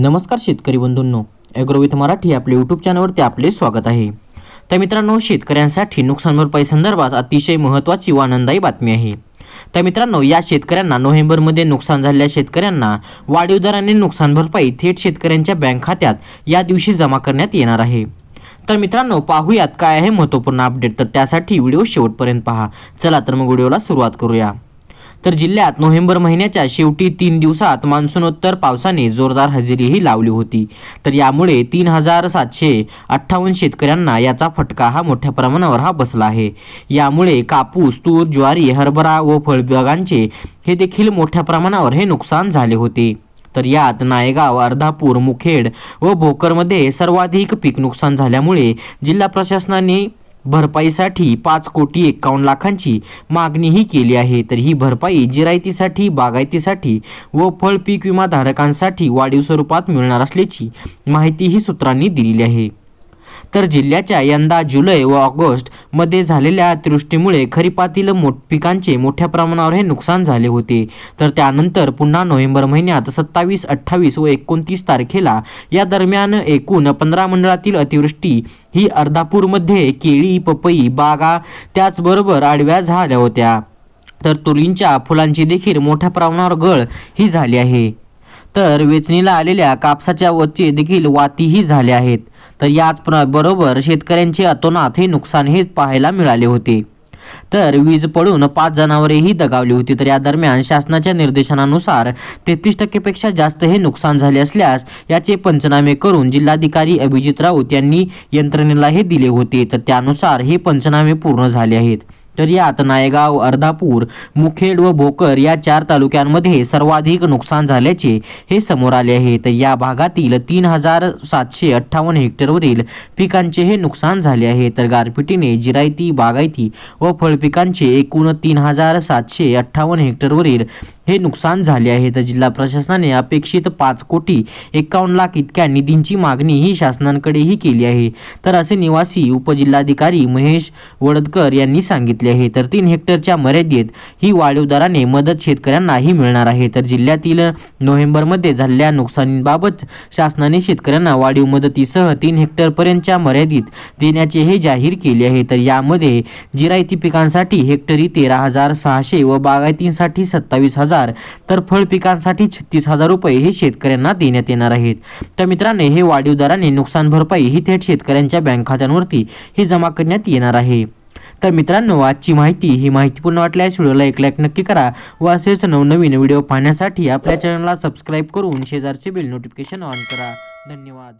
नमस्कार शेतकरी बंधूंनो. ॲग्रोविथ मराठी आपले यूट्यूब चॅनलवरती आपले स्वागत आहे. तर मित्रांनो शेतकऱ्यांसाठी नुकसान भरपाई संदर्भात अतिशय महत्त्वाची व आनंदायी बातमी आहे. तर मित्रांनो या शेतकऱ्यांना नोव्हेंबरमध्ये नुकसान झालेल्या शेतकऱ्यांना वाढीव दराने नुकसान भरपाई थेट शेतकऱ्यांच्या बँक खात्यात या दिवशी जमा करण्यात येणार आहे. तर मित्रांनो पाहूयात काय आहे महत्त्वपूर्ण अपडेट? तर त्यासाठी व्हिडिओ शेवटपर्यंत पहा. चला तर मग व्हिडिओला सुरुवात करूया. तर जिल्ह्यात नोव्हेंबर महिन्याच्या शेवटी तीन दिवसात मान्सूनोत्तर पावसाने जोरदार हजेरीही लावली होती. तर यामुळे तीन हजार सातशे अठ्ठावन्न शेतकऱ्यांना याचा फटका हा मोठ्या प्रमाणावर हा बसला आहे. यामुळे कापूस तूर ज्वारी हरभरा व फळबागांचे हे देखील मोठ्या प्रमाणावर हे नुकसान झाले होते. तर यात नायगाव अर्धापूर मुखेड व भोकरमध्ये सर्वाधिक पीक नुकसान झाल्यामुळे जिल्हा प्रशासनाने भरपाईसाठी पाच कोटी एक्कावन्न लाखांची मागणीही केली आहे. तर ही भरपाई जिरायतीसाठी बागायतीसाठी व फळ पीक विमाधारकांसाठी वाढीव स्वरूपात मिळणार असल्याची माहितीही सूत्रांनी दिलेली आहे. तर जिल्ह्याच्या यंदा जुलै व ऑगस्टमध्ये झालेल्या अतिवृष्टीमुळे खरीपातील मोठ पिकांचे मोठ्या प्रमाणावर हे नुकसान झाले होते. तर त्यानंतर पुन्हा नोव्हेंबर महिन्यात सत्तावीस अठ्ठावीस व एकोणतीस तारखेला या दरम्यान एकूण पंधरा मंडळातील अतिवृष्टी ही अर्धापूरमध्ये केळी पपई बागा त्याचबरोबर आडव्या झाल्या होत्या. तर तुरींच्या फुलांची देखील मोठ्या प्रमाणावर गळ ही झाली आहे. तर वेचणीला आलेल्या कापसाच्या वचे देखील वातीही झाल्या आहेत. तर याच बरोबर शेतकऱ्यांचे अतोनात हे नुकसान हे पाहायला मिळाले होते. तर वीज पडून पाच जनावरेही दगावली होती. तर या दरम्यान शासनाच्या निर्देशनानुसार तेहतीस टक्केपेक्षा जास्त हे नुकसान झाले असल्यास याचे पंचनामे करून जिल्हाधिकारी अभिजित राऊत यांनी यंत्रणेला हे दिले होते. तर त्यानुसार हे पंचनामे पूर्ण झाले आहेत. तर यात नायगाव अर्धापूर मुखेड व भोकर या चार तालुक्यांमध्ये सर्वाधिक नुकसान झाल्याचे हे समोर आले आहे तर या भागातील तीन हजार सातशे अठ्ठावन्न हेक्टरवरील पिकांचे हे नुकसान झाले आहे. तर गारपिटीने जिरायती बागायती व फळपिकांचे एकूण तीन हजार सातशे अठ्ठावन्न हेक्टरवरील हे नुकसान झाले आहे. तर जिल्हा प्रशासनाने अपेक्षित पाच कोटी एकावन्न लाख इतक्या निधींची मागणी ही शासनाकडेही केली आहे. तर असे निवासी उपजिल्हाधिकारी महेश वडदकर यांनी सांगितले आहे. तर तीन हेक्टरच्या मर्यादेत ही वाढीव दराने मदत शेतकऱ्यांनाही मिळणार आहे. तर जिल्ह्यातील नोव्हेंबरमध्ये झालेल्या नुकसानीबाबत शासनाने शेतकऱ्यांना वाढीव मदतीसह तीन हेक्टरपर्यंतच्या मर्यादित देण्याचे हे जाहीर केले आहे. तर यामध्ये जिरायती पिकांसाठी हेक्टरी तेरा हजार सहाशे व बागायतींसाठी सत्तावीस हजार हजार. तर फळ पिकांसाठी छत्तीस हजार रुपये हे शेतकऱ्यांना देण्यात येणार आहेत. तर मित्रांनो हे वाढीव दराने नुकसान भरपाई ही थेट शेतकऱ्यांच्या बँक खात्यांवरती ही जमा करण्यात येणार आहे. तर मित्रांनो आजची माहिती ही माहितीपूर्ण वाटल्यास व्हिडिओला एक लाईक नक्की करा व असेच नवनवीन व्हिडिओ पाहण्यासाठी आपल्या चॅनलला सबस्क्राईब करून शेजारचे बेल नोटिफिकेशन ऑन करा. धन्यवाद.